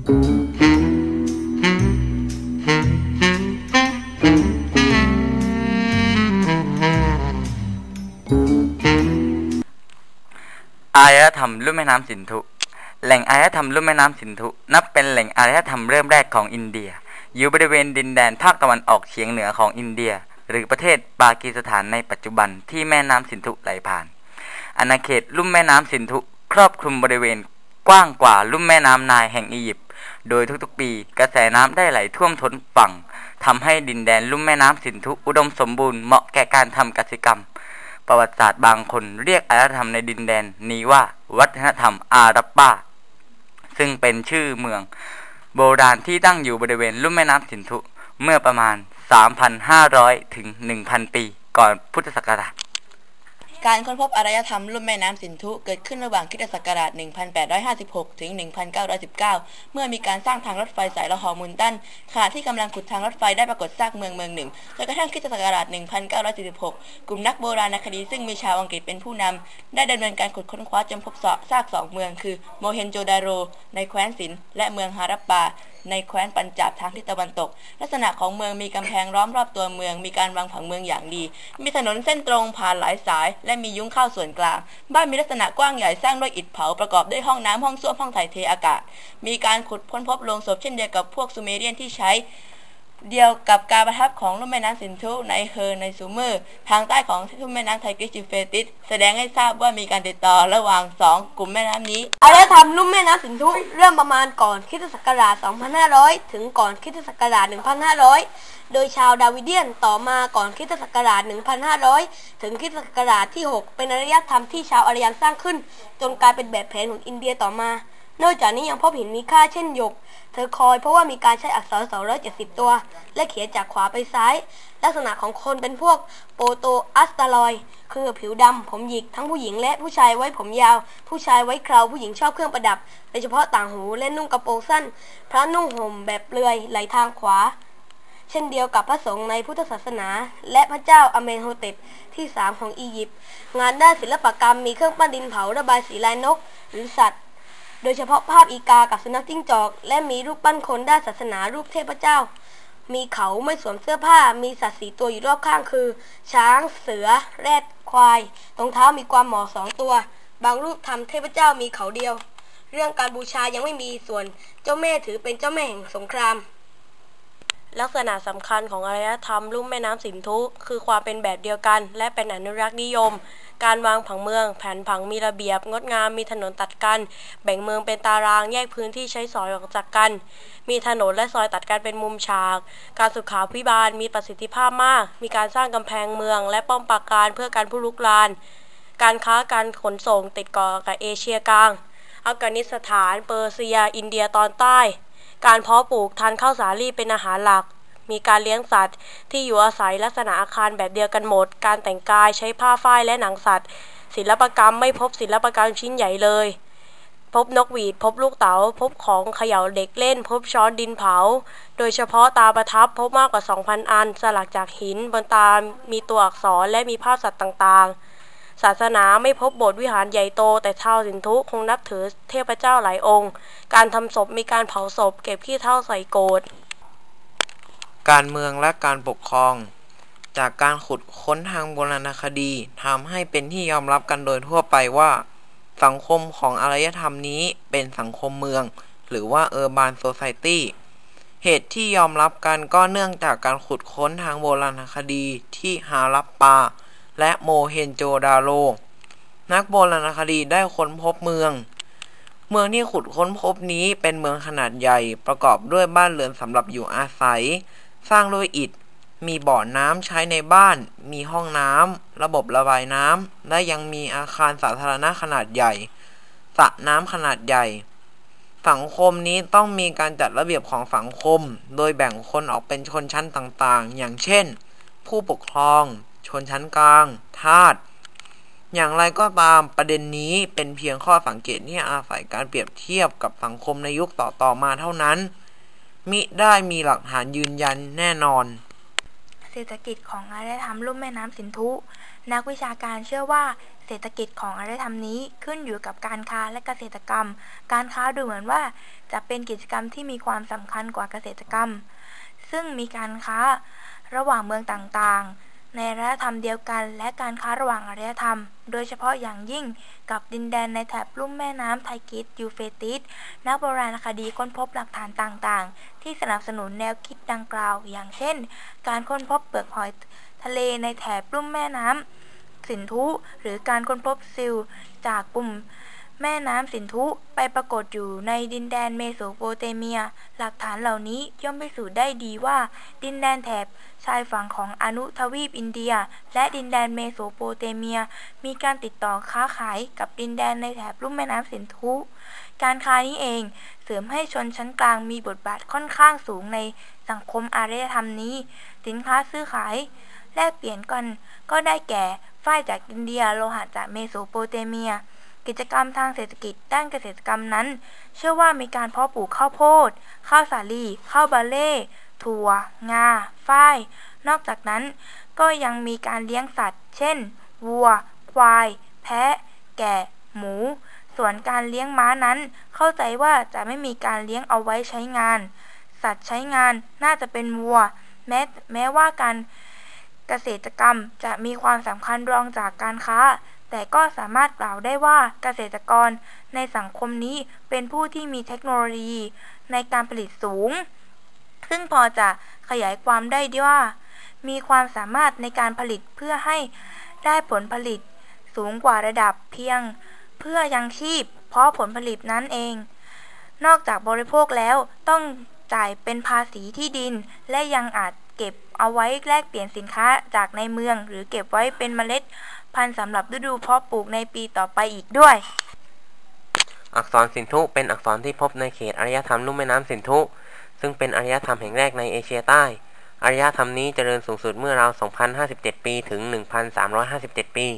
อารยธรรมลุ่มแม่น้ำสินธุ แหล่งอารยธรรมลุ่มแม่น้ำสินธุ นับเป็นแหล่งอารยธรรมเริ่มแรกของอินเดีย อยู่บริเวณดินแดนภาคตะวันออกเฉียงเหนือของอินเดีย หรือประเทศปากีสถานในปัจจุบันที่แม่น้ำสินธุไหลผ่าน อาณาเขตลุ่มแม่น้ำสินธุ ครอบคลุมบริเวณกว้างกว่าลุ่มแม่น้ำนายแห่งอียิปต์ โดยทุกๆปีกระแสน้ำได้ไหลท่วมท้นฝั่งทำให้ดินแดนลุ่มแม่น้ำสินธุอุดมสมบูรณ์เหมาะแก่การทำกสิกรรม ประวัติศาสตร์บางคนเรียกอารยธรรมในดินแดนนี้ว่า วัฒนธรรมอารัปปาซึ่งเป็นชื่อเมือง โบราณที่ตั้งอยู่บริเวณลุ่มแม่น้ำสินธุเมื่อประมาณ 3,500 ถึง 1,000 ปี ก่อนพุทธศักราช การค้นพบอารยธรรมลุ่มแม่น้ำสินธุเกิดขึ้นระหว่างคริสตศักราช 1856 ถึง 1919 เมื่อมีการสร้างทางรถไฟสายละหอมุนตันขณะที่กำลังขุดทางรถไฟได้ปรากฏซากเมืองเมืองหนึ่งจนกระทั่งคริสตศักราช 1946 กลุ่มนักโบราณคดีซึ่งมีชาวอังกฤษเป็นผู้นำได้ดำเนินการขุดค้นคว้าจนพบซากสองเมือง คือโมเฮนโจดาโร ในแคว้นสินและเมืองฮารัปปาในแคว้นปัญจาบทางทิศตะวันตก ลักษณะของเมืองมีกำแพงล้อมรอบตัวเมือง มีการวางผังเมืองอย่างดี มีถนนเส้นตรงผ่านหลายสาย และมียุ้งข้าวส่วนกลาง บ้านมีลักษณะกว้างใหญ่สร้างด้วยอิฐเผาประกอบด้วยห้องน้ำห้องส้วมห้องถ่ายเทอากาศ มีการขุดค้นพบโลงศพเช่นเดียวกับพวกซูเมเรียนที่ใช้ เดียวกับการประทับของลุ่มแม่น้ำสินธุในเฮอร์ในซูเมอร์ทางใต้ของลุ่มแม่น้ำไทกริสยูเฟติสแสดงให้ทราบว่ามีการติดต่อระหว่างสองกลุ่มแม่น้ำนี้อารยธรรมลุ่มแม่น้ำสินธุเริ่มประมาณก่อนคริสตศักราช 2500 ถึงก่อนคริสตศักราช 1,500 โดยชาวดาวิเดียนต่อมาก่อนคริสตศักราช 1,500 ถึงคริสตศักราชที่ 6 เป็นอารยธรรมที่ชาวอารยันสร้างขึ้น จนกลายเป็นแบบแผนของอินเดียต่อมา นอกจากนี้ยังพบหินมีค่าเช่นหยก เธอคอยเพราะว่ามีการใช้อักษร 270 ตัว และเขียนจากขวาไปซ้าย ลักษณะของคนเป็นพวกโปโตอัสตาลอย คือผิวดำ ผมหยิก ทั้งผู้หญิงและผู้ชายไว้ผมยาว ผู้ชายไว้เคราผู้หญิงชอบเครื่องประดับ โดยเฉพาะต่างหูและนุ่งกระโปรงสั้น พระนุ่งห่มแบบเปลือยไหลทางขวาเช่นเดียวกับพระสงฆ์ในพุทธศาสนา และพระเจ้าอเมนโฮเตปที่ 3 ของอียิปต์ งานด้านศิลปกรรมมีเครื่องปั้นดินเผาระบายสีลายนก หรือสัตว์ โดยเฉพาะภาพอีกากับสุนัขจิ้งจอก และมีรูปปั้นคนด้านศาสนารูปเทพเจ้า มีเขาไม่สวมเสื้อผ้า มีสัตว์สีตัวอยู่รอบข้างคือ ช้าง เสือ แรด ควายตรงเท้ามีความหมอสองตัว บางรูปทำเทพเจ้ามีเขาเดียว เรื่องการบูชายังไม่มีส่วน เจ้าแม่ถือเป็นเจ้าแม่แห่งสงครามลักษณะสำคัญของอารยธรรมลุ่มแม่น้ำสินธุ คือความเป็นแบบเดียวกัน และเป็นอนุรักษ์นิยม การวางผังเมือง แผนผังมีระเบียบ งดงามมีถนนตัดกัน แบ่งเมืองเป็นตารางแยกพื้นที่ใช้สอยออกจากกัน มีถนนและซอยตัดกันเป็นมุมฉาก การสุขาพิบาลมีประสิทธิภาพมาก มีการสร้างกำแพงเมือง และป้อมปราการเพื่อการผู้ลุกลาน การค้าการขนส่งติดเกาะกับเอเชียกลางอัฟกานิสถาน เปอร์เซีย อินเดียตอนใต้ การเพาะปลูกทานข้าวสาลีเป็นอาหารหลัก มีการเลี้ยงสัตว์ ที่อยู่อาศัยลักษณะอาคารแบบเดียวกันหมด การแต่งกายใช้ผ้าฝ้ายและหนังสัตว์ ศิลปกรรมไม่พบศิลปกรรมชิ้นใหญ่เลย พบนกหวีด พบลูกเต๋า พบของเขย่าเด็กเล่น พบช้อนดินเผา โดยเฉพาะตาประทับพบมากกว่า 2,000 อัน สลักจากหินบนตา มีตัวอักษรและมีภาพสัตว์ต่างๆศาสนาไม่พบโบสถ์วิหารใหญ่โต แต่ชาวสินธุคงนับถือเทพเจ้าหลายองค์ การทำศพมีการเผาศพ เก็บขี้เท่าใส่โกรด การเมืองและการปกครอง จากการขุดค้นทางโบราณคดีทำให้เป็นที่ยอมรับกันโดยทั่วไปว่า สังคมของอารยธรรมนี้เป็นสังคมเมือง หรือว่า Urban Society เหตุที่ยอมรับกันก็เนื่องจากการขุดค้นทางโบราณคดีที่ฮารัปปา และโมเฮนโจดาโรนักโบราณคดีได้ค้นพบเมือง เมืองที่ขุดค้นพบนี้เป็นเมืองขนาดใหญ่ประกอบด้วยบ้านเรือนสำหรับอยู่อาศัย สร้างด้วยอิฐ มีบ่อน้ำใช้ในบ้าน มีห้องน้ำ ระบบระบายน้ำ และยังมีอาคารสาธารณะขนาดใหญ่สระน้ำขนาดใหญ่ สังคมนี้ต้องมีการจัดระเบียบของสังคม โดยแบ่งคนออกเป็นชนชั้นต่างๆ อย่างเช่น ผู้ปกครอง ชนชั้นกลาง ทาส อย่างไรก็ตามประเด็นนี้เป็นเพียงข้อสังเกตที่อาศัยการเปรียบเทียบกับสังคมในยุคต่อๆมาเท่านั้น มิได้มีหลักฐานยืนยันแน่นอน เศรษฐกิจของอารยธรรมลุ่มแม่น้ำสินธุ นักวิชาการเชื่อว่าเศรษฐกิจของอารยธรรมนี้ขึ้นอยู่กับการค้าและเกษตรกรรม การค้าดูเหมือนว่าจะเป็นกิจกรรมที่มีความสำคัญกว่าเกษตรกรรม ซึ่งมีการค้าระหว่างเมืองต่างๆ ในอารยธรรมเดียวกัน และการค้าระหว่างอารยธรรม โดยเฉพาะอย่างยิ่งกับดินแดนในแถบลุ่มแม่น้ำไทกิสยูเฟติสนักโบราณคดีค้นพบหลักฐานต่างๆ ที่สนับสนุนแนวคิดดังกล่าว อย่างเช่น การค้นพบเปลือกหอยทะเลในแถบลุ่มแม่น้ำสินธุ หรือการค้นพบซิล จากกลุ่ม แม่น้ำสินธุไปปรากฏอยู่ในดินแดนเมโสโปเตเมีย หลักฐานเหล่านี้ย่อมพิสูจน์ได้ดีว่า ดินแดนแถบชายฝั่งของอนุทวีปอินเดีย และดินแดนเมโสโปเตเมีย มีการติดต่อค้าขายกับดินแดนในแถบลุ่มแม่น้ำสินธุการค้านี้เองเสริมให้ชนชั้นกลางมีบทบาทค่อนข้างสูงในสังคมอารยธรรมนี้ สินค้าซื้อขายแลกเปลี่ยนกันก็ได้แก่ฝ้ายจากอินเดียโลหะจากเมโสโปเตเมีย กิจกรรมทางเศรษฐกิจด้านเกษตรกรรมนั้น เชื่อว่ามีการเพาะปลูกข้าวโพด ข้าวสาลีข้าวบาเล่ถั่ว งา ฝ้าย นอกจากนั้น ก็ยังมีการเลี้ยงสัตว์ เช่น วัว ควาย แพะ แกะ หมู ส่วนการเลี้ยงม้านั้น เข้าใจว่าจะไม่มีการเลี้ยงเอาไว้ใช้งาน สัตว์ใช้งานน่าจะเป็นวัว แม้แม้ว่าการเกษตรกรรมจะมีความสำคัญรองจากการค้า แต่ก็สามารถกล่าวได้ว่าเกษตรกรในสังคมนี้เป็นผู้ที่มีเทคโนโลยีในการผลิตสูง ซึ่งพอจะขยายความได้ดีว่า มีความสามารถในการผลิตเพื่อให้ได้ผลผลิตสูงกว่าระดับเพียง เพื่อยังชีพ เพราะผลผลิตนั้นเอง นอกจากบริโภคแล้วต้องจ่ายเป็นภาษีที่ดินและยังอาจ เก็บเอาไว้แลกเปลี่ยนสินค้าจากในเมือง หรือเก็บไว้เป็นเมล็ดพันธุ์สำหรับฤดูเพาะปลูกในปีต่อไปอีกด้วย อักษรสินธุเป็นอักษรที่พบในเขตอารยธรรมลุ่มแม่น้ำสินธุซึ่งเป็นอารยธรรมแห่งแรกในเอเชียใต้อารยธรรมนี้เจริญสูงสุดเมื่อราว2,057 ปีถึง 1,357 ปี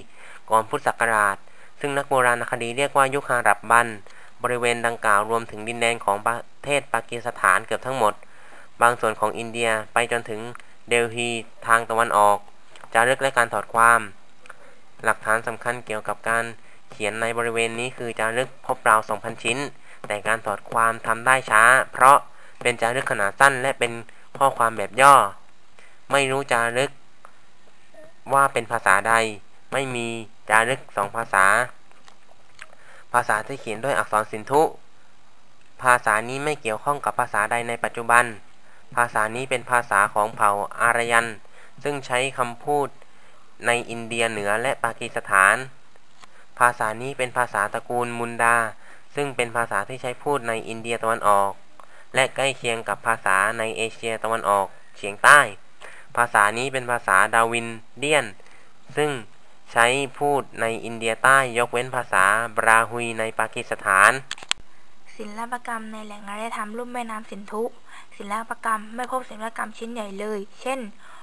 ก่อนพุทธศักราช ซึ่งนักโบราณคดีเรียกว่ายุคฮารับบัน บริเวณดังกล่าวรวมถึงดินแดนของประเทศปากีสถานเกือบทั้งหมด บางส่วนของอินเดียไปจนถึงเดลฮีทางตะวันออก จารึกและการถอดความ หลักฐานสำคัญเกี่ยวกับการเขียนในบริเวณนี้คือจารึกพบราว 2,000 ชิ้น แต่การถอดความทำได้ช้า เพราะเป็นจารึกขนาดสั้นและเป็นข้อความแบบย่อ ไม่รู้จารึกว่าเป็นภาษาใด ไม่มีจารึกสองภาษา ภาษาที่เขียนด้วยอักษรสินธุ ภาษานี้ไม่เกี่ยวข้องกับภาษาใดในปัจจุบัน ภาษานี้เป็นภาษาของเผ่าอารยัน ซึ่งใช้คำพูดในอินเดียเหนือและปากีสถาน ภาษานี้เป็นภาษาตระกูลมุนดา ซึ่งเป็นภาษาที่ใช้พูดในอินเดียตะวันออก และใกล้เคียงกับภาษาในเอเชียตะวันออกเฉียงใต้ ภาษานี้เป็นภาษาดาวินเดียน ซึ่งใช้พูดในอินเดียใต้ยกเว้นภาษาบราฮุยในปากีสถาน ศิลปกรรมในแหล่งอารยธรรมลุ่มแม่น้ำสินธุ ศิลปกรรมไม่พบศิลปกรรมชิ้นใหญ่เลย เช่น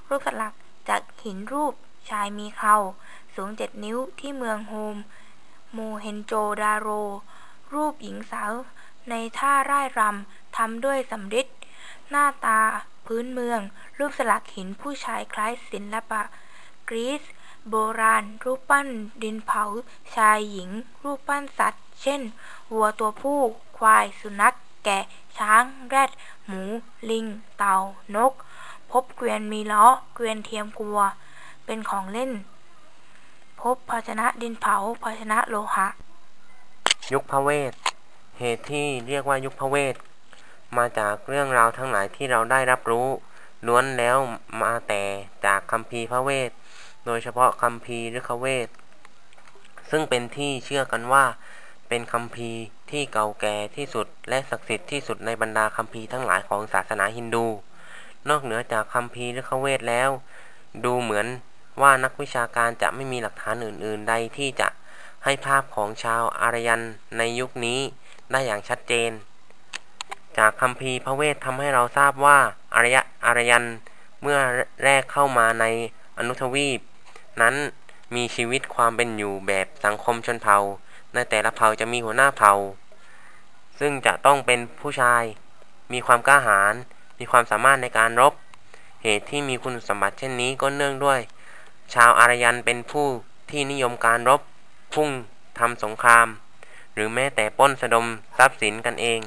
รูปสลักจากหินรูปชายมีเขาสูงเจ็ดนิ้วที่เมืองโฮม โมเฮนโจดาโร รูปหญิงสาว ในท่าร่ายรำทำด้วยสำริดหน้าตาพื้นเมือง รูปสลักหินผู้ชายคล้ายศิลปะ กรีซโบราณ รูปปั้นดินเผา ชายหญิง รูปปั้นสัตว์ เช่น วัวตัวผู้ ควายสุนัข กะ ช้าง แรด หมู ลิง เต่า นก พบเกวียนมีล้อ เกวียนเทียมกลัว เป็นของเล่น พบภาชนะดินเผา ภาชนะโลหะ ยุคพระเวท เหตุที่เรียกว่ายุคพระเวท มาจากเรื่องราวทั้งหลายที่เราได้รับรู้ ล้วนแล้วมาแต่จากคัมภีร์พระเวท โดยเฉพาะคัมภีร์ฤกเวท ซึ่งเป็นที่เชื่อกันว่า เป็นคัมภีร์ที่เก่าแก่ที่สุดและศักดิ์สิทธิ์ที่สุดในบรรดาคัมภีร์ทั้งหลายของศาสนาฮินดู นอกเหนือจากคัมภีร์ฤกเวทแล้ว ดูเหมือนว่านักวิชาการจะไม่มีหลักฐานอื่น ๆ ใดที่จะให้ภาพของชาวอารยันในยุคนี้ได้อย่างชัดเจน จากคัมภีร์พระเวททำให้เราทราบว่าอารยะอารยันเมื่อแรกเข้ามาในอนุทวีป นั้นมีชีวิตความเป็นอยู่แบบสังคมชนเผ่า ในแต่ละเผ่าจะมีหัวหน้าเผ่า ซึ่งจะต้องเป็นผู้ชาย มีความกล้าหาญ มีความสามารถในการรบ เหตุที่มีคุณสมบัติเช่นนี้ก็เนื่องด้วย ชาวอารยันเป็นผู้ที่นิยมการรบ พุ่งทำสงคราม หรือแม้แต่ป้นสะดมทรัพย์สินกันเอง